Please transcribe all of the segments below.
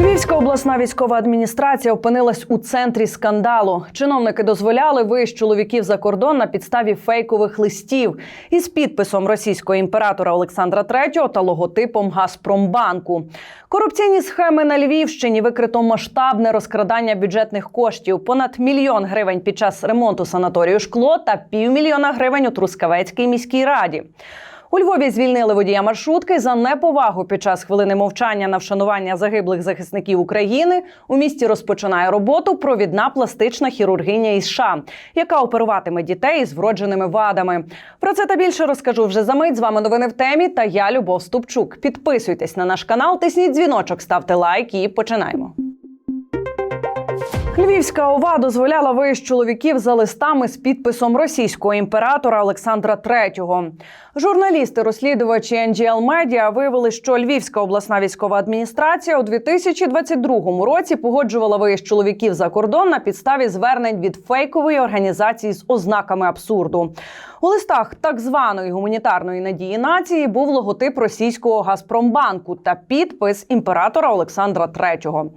Львівська обласна військова адміністрація опинилась у центрі скандалу. Чиновники дозволяли виїзд чоловіків за кордон на підставі фейкових листів із підписом російського імператора Олександра III та логотипом Газпромбанку. Корупційні схеми на Львівщині викрито масштабне розкрадання бюджетних коштів. Понад мільйон гривень під час ремонту санаторію шкло та півмільйона гривень у Трускавецькій міській раді. У Львові звільнили водія маршрутки за неповагу під час хвилини мовчання на вшанування загиблих захисників України. У місті розпочинає роботу провідна пластична хірургиня із США, яка оперуватиме дітей із вродженими вадами. Про це та більше розкажу вже за мить. З вами новини в темі. Та я Любов Ступчук. Підписуйтесь на наш канал, тисніть дзвіночок, ставте лайк і починаємо. Львівська ОВА дозволяла виїзд чоловіків за листами з підписом російського імператора Олександра III. Журналісти, розслідувачі NGL Media виявили, що Львівська обласна військова адміністрація у 2022 році погоджувала виїзд чоловіків за кордон на підставі звернень від фейкової організації з ознаками абсурду. У листах так званої гуманітарної надії нації був логотип російського Газпромбанку та підпис імператора Олександра III.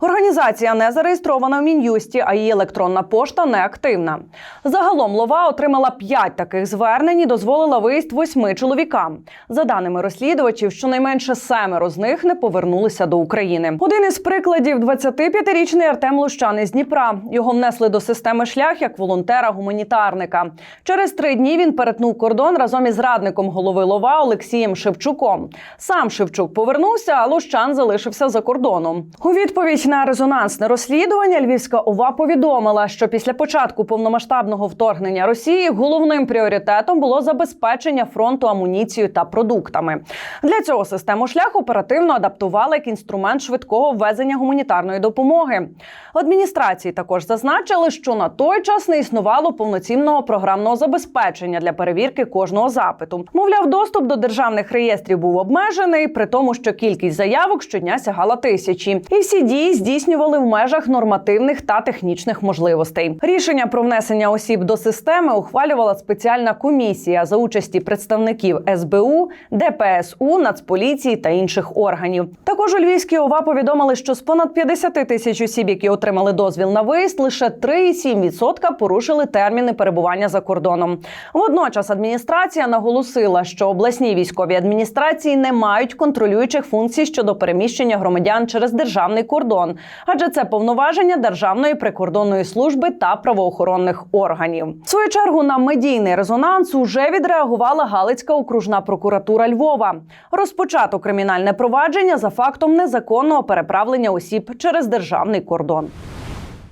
Організація не зареєстрована в мін'юсті, а її електронна пошта не активна. Загалом лова отримала п'ять таких звернень і дозволила виїзд восьми чоловікам. За даними розслідувачів, щонайменше семеро з них не повернулися до України. Один із прикладів 25-річний Артем Лущан із Дніпра. Його внесли до системи шлях як волонтера-гуманітарника. Через три дні він перетнув кордон разом із радником голови лова Олексієм Шевчуком. Сам Шевчук повернувся, а Лущан залишився за кордоном. У відповідь на резонансне розслідування Львівська ОВА повідомила, що після початку повномасштабного вторгнення Росії головним пріоритетом було забезпечення фронту амуніцією та продуктами. Для цього систему шлях оперативно адаптували як інструмент швидкого ввезення гуманітарної допомоги. Адміністрації також зазначили, що на той час не існувало повноцінного програмного забезпечення для перевірки кожного запиту. Мовляв, доступ до державних реєстрів був обмежений, при тому, що кількість заявок щодня сягала тисячі, і всі дії здійснювали в межах нормативних та технічних можливостей. Рішення про внесення осіб до системи ухвалювала спеціальна комісія за участі представників СБУ, ДПСУ, Нацполіції та інших органів. Також у Львівській ОВА повідомили, що з понад 50 тисяч осіб, які отримали дозвіл на виїзд, лише 3,7% порушили терміни перебування за кордоном. Водночас адміністрація наголосила, що обласні військові адміністрації не мають контролюючих функцій щодо переміщення громадян через державний кордон, адже це повноваження Державної прикордонної служби та правоохоронних органів. В свою чергу на медійний резонанс уже відреагувала Галицька окружна прокуратура Львова. Розпочато кримінальне провадження за фактом незаконного переправлення осіб через державний кордон.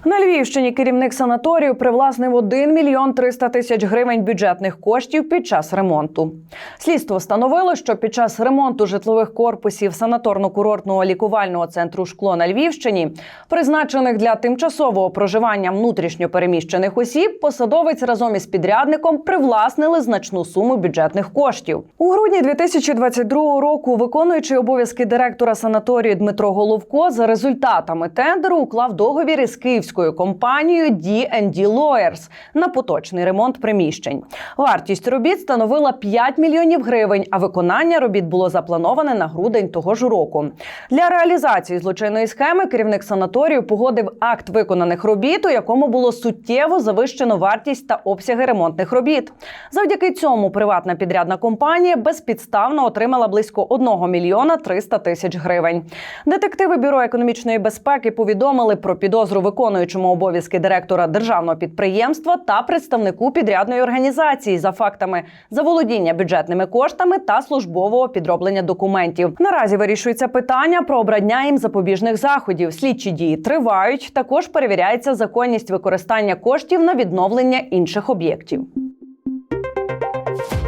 На Львівщині керівник санаторію привласнив 1 мільйон 300 тисяч гривень бюджетних коштів під час ремонту. Слідство встановило, що під час ремонту житлових корпусів санаторно-курортного лікувального центру шкло на Львівщині, призначених для тимчасового проживання внутрішньо переміщених осіб, посадовець разом із підрядником привласнили значну суму бюджетних коштів. У грудні 2022 року виконуючий обов'язки директора санаторію Дмитро Головко за результатами тендеру уклав договір із київською компанією D&D Lawyers на поточний ремонт приміщень. Вартість робіт становила 5 мільйонів гривень, а виконання робіт було заплановане на грудень того ж року. Для реалізації злочинної схеми керівник санаторію погодив акт виконаних робіт, у якому було суттєво завищено вартість та обсяги ремонтних робіт. Завдяки цьому приватна підрядна компанія безпідставно отримала близько 1 мільйона 300 тисяч гривень. Детективи бюро економічної безпеки повідомили про підозру виконуючому обов'язки директора державного підприємства та представнику підрядної організації за фактами заволодіння бюджетними коштами та службового підроблення документів. Наразі вирішується питання про обрання їм запобіжних заходів. Слідчі дії тривають. Також перевіряється законність використання коштів на відновлення інших об'єктів.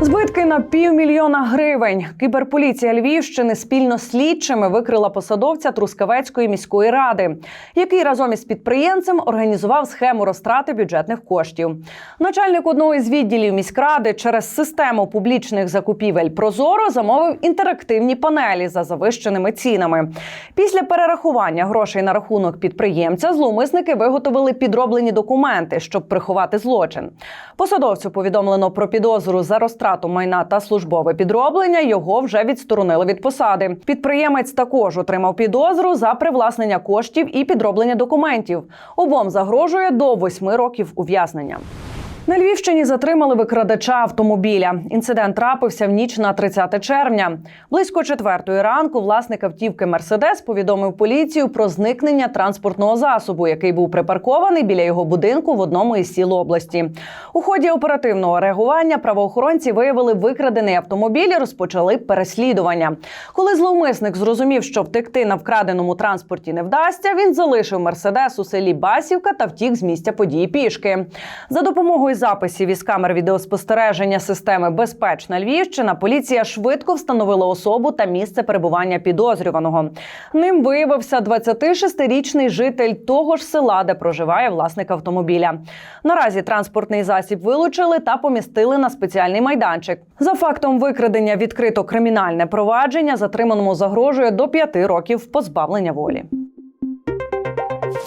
Збитки на півмільйона гривень. Кіберполіція Львівщини спільно слідчими викрила посадовця Трускавецької міської ради, який разом із підприємцем організував схему розтрати бюджетних коштів. Начальник одного із відділів міськради через систему публічних закупівель Прозоро замовив інтерактивні панелі за завищеними цінами. Після перерахування грошей на рахунок підприємця зловмисники виготовили підроблені документи, щоб приховати злочин. Посадовцю повідомлено про підозру за розтрату розтрату майна та службове підроблення, його вже відсторонили від посади. Підприємець також отримав підозру за привласнення коштів і підроблення документів. Обом загрожує до восьми років ув'язнення. На Львівщині затримали викрадача автомобіля. Інцидент трапився в ніч на 30 червня. Близько четвертої ранку власник автівки Мерседес повідомив поліцію про зникнення транспортного засобу, який був припаркований біля його будинку в одному із сіл області. У ході оперативного реагування правоохоронці виявили викрадений автомобіль і розпочали переслідування. Коли зловмисник зрозумів, що втекти на вкраденому транспорті не вдасться, він залишив Мерседес у селі Басівка та втік з місця події пішки. За допомогою записів із камер відеоспостереження системи Безпечна Львівщина поліція швидко встановила особу та місце перебування підозрюваного. Ним виявився 26-річний житель того ж села, де проживає власник автомобіля. Наразі транспортний засіб вилучили та помістили на спеціальний майданчик. За фактом викрадення відкрито кримінальне провадження. Затриманому загрожує до п'яти років позбавлення волі.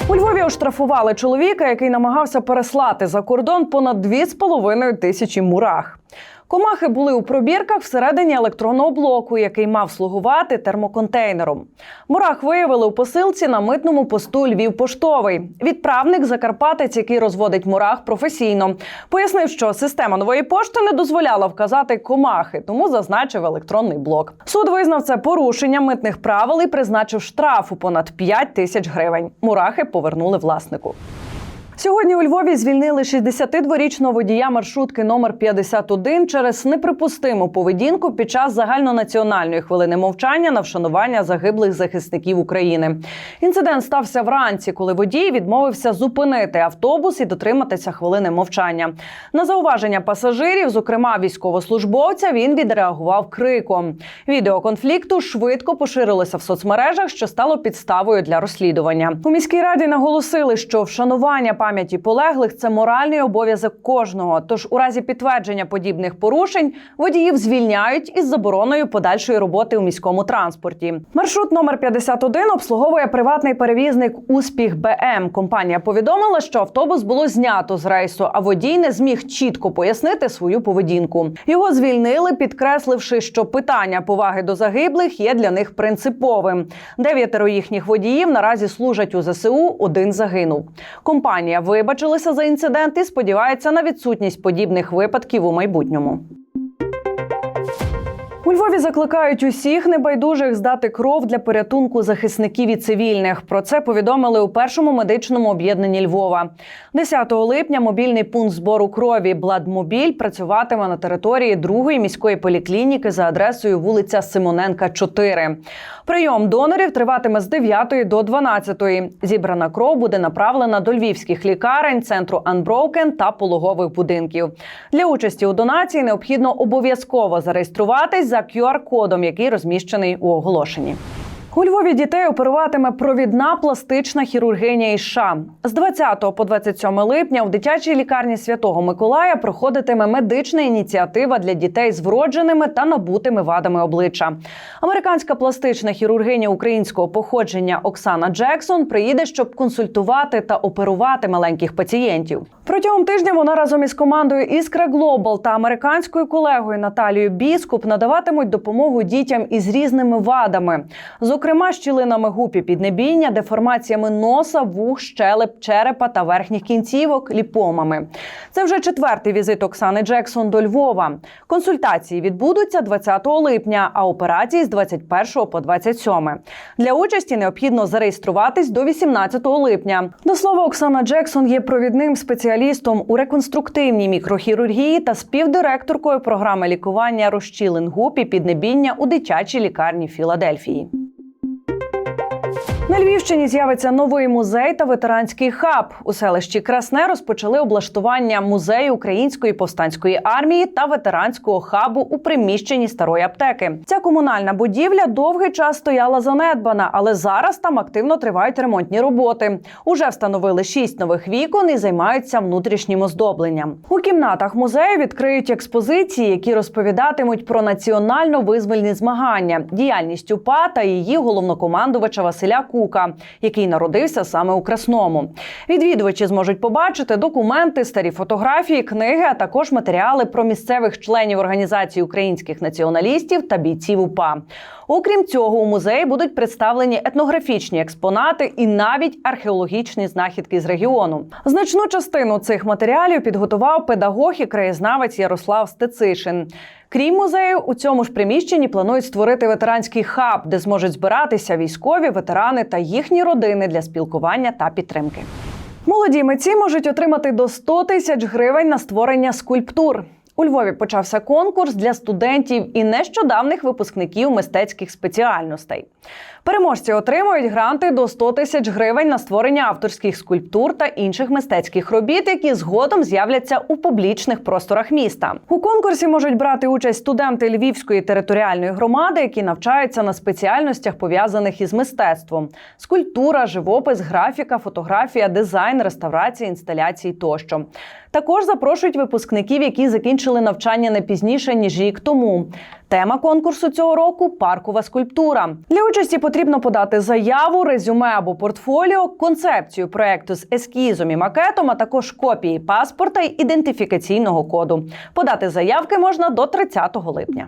У Львові оштрафували чоловіка, який намагався переслати за кордон понад 2,5 тисячі мурах. Комахи були у пробірках всередині електронного блоку, який мав слугувати термоконтейнером. Мурах виявили у посилці на митному посту Львів Поштовий. Відправник Закарпатець, який розводить мурах професійно, пояснив, що система нової пошти не дозволяла вказати комахи, тому зазначив електронний блок. Суд визнав це порушенням митних правил і призначив штраф у понад 5 тисяч гривень. Мурахи повернули власнику. Сьогодні у Львові звільнили 62-річного водія маршрутки номер 51 через неприпустиму поведінку під час загальнонаціональної хвилини мовчання на вшанування загиблих захисників України. Інцидент стався вранці, коли водій відмовився зупинити автобус і дотриматися хвилини мовчання. На зауваження пасажирів, зокрема військовослужбовця, він відреагував криком. Відео конфлікту швидко поширилося в соцмережах, що стало підставою для розслідування. У міській раді наголосили, що вшанування пам'яті полеглих це моральний обов'язок кожного. Тож, у разі підтвердження подібних порушень водіїв звільняють із забороною подальшої роботи у міському транспорті. Маршрут номер 51 обслуговує приватний перевізник Успіх БМ. Компанія повідомила, що автобус було знято з рейсу, а водій не зміг чітко пояснити свою поведінку. Його звільнили, підкресливши, що питання поваги до загиблих є для них принциповим. Дев'ятеро їхніх водіїв наразі служать у ЗСУ. Один загинув. Компанія вибачилася за інцидент і сподівається на відсутність подібних випадків у майбутньому. У Львові закликають усіх небайдужих здати кров для порятунку захисників і цивільних. Про це повідомили у першому медичному об'єднанні Львова. 10 липня мобільний пункт збору крові Бладмобіль працюватиме на території другої міської поліклініки за адресою вулиця Симоненка, 4. Прийом донорів триватиме з 9 до 12. Зібрана кров буде направлена до львівських лікарень, центру Unbroken та пологових будинків. Для участі у донації необхідно обов'язково зареєструватись за QR-кодом, який розміщений у оголошенні. У Львові дітей оперуватиме провідна пластична хірургиня із США. З 20 по 27 липня в дитячій лікарні Святого Миколая проходитиме медична ініціатива для дітей з вродженими та набутими вадами обличчя. Американська пластична хірургиня українського походження Оксана Джексон приїде, щоб консультувати та оперувати маленьких пацієнтів. Протягом тижня вона разом із командою Іскра Глобал та американською колегою Наталією Біскуп надаватимуть допомогу дітям із різними вадами, зокрема щілинами губ і піднебіння, деформаціями носа, вух, щелеп, черепа та верхніх кінцівок, ліпомами. Це вже четвертий візит Оксани Джексон до Львова. Консультації відбудуться 20 липня, а операції з 21 по 27. Для участі необхідно зареєструватись до 18 липня. До слова, Оксана Джексон є провідним спеціалістом у реконструктивній мікрохірургії та співдиректоркою програми лікування розчілин губ і піднебіння у дитячій лікарні Філадельфії. На Львівщині з'явиться новий музей та ветеранський хаб. У селищі Красне розпочали облаштування музею української повстанської армії та ветеранського хабу у приміщенні старої аптеки. Ця комунальна будівля довгий час стояла занедбана, але зараз там активно тривають ремонтні роботи. Уже встановили шість нових вікон і займаються внутрішнім оздобленням. У кімнатах музею відкриють експозиції, які розповідатимуть про національно-визвольні змагання, діяльність УПА та її головнокомандувача Василя Ку. Кука, який народився саме у Красному. Відвідувачі зможуть побачити документи, старі фотографії, книги, а також матеріали про місцевих членів організації українських націоналістів та бійців УПА. Окрім цього, у музеї будуть представлені етнографічні експонати і навіть археологічні знахідки з регіону. Значну частину цих матеріалів підготував педагог і краєзнавець Ярослав Стецишин. Крім музею, у цьому ж приміщенні планують створити ветеранський хаб, де зможуть збиратися військові, ветерани та їхні родини для спілкування та підтримки. Молоді митці можуть отримати до 100 тисяч гривень на створення скульптур. У Львові почався конкурс для студентів і нещодавних випускників мистецьких спеціальностей. Переможці отримують гранти до 100 тисяч гривень на створення авторських скульптур та інших мистецьких робіт, які згодом з'являться у публічних просторах міста. У конкурсі можуть брати участь студенти Львівської територіальної громади, які навчаються на спеціальностях, пов'язаних із мистецтвом: скульптура, живопис, графіка, фотографія, дизайн, реставрація, інсталяції тощо. Також запрошують випускників, які закінчили навчання не пізніше ніж рік тому. Тема конкурсу цього року паркова скульптура. Для участі потрібно подати заяву, резюме або портфоліо, концепцію проекту з ескізом і макетом, а також копії паспорта й ідентифікаційного коду. Подати заявки можна до 30 липня.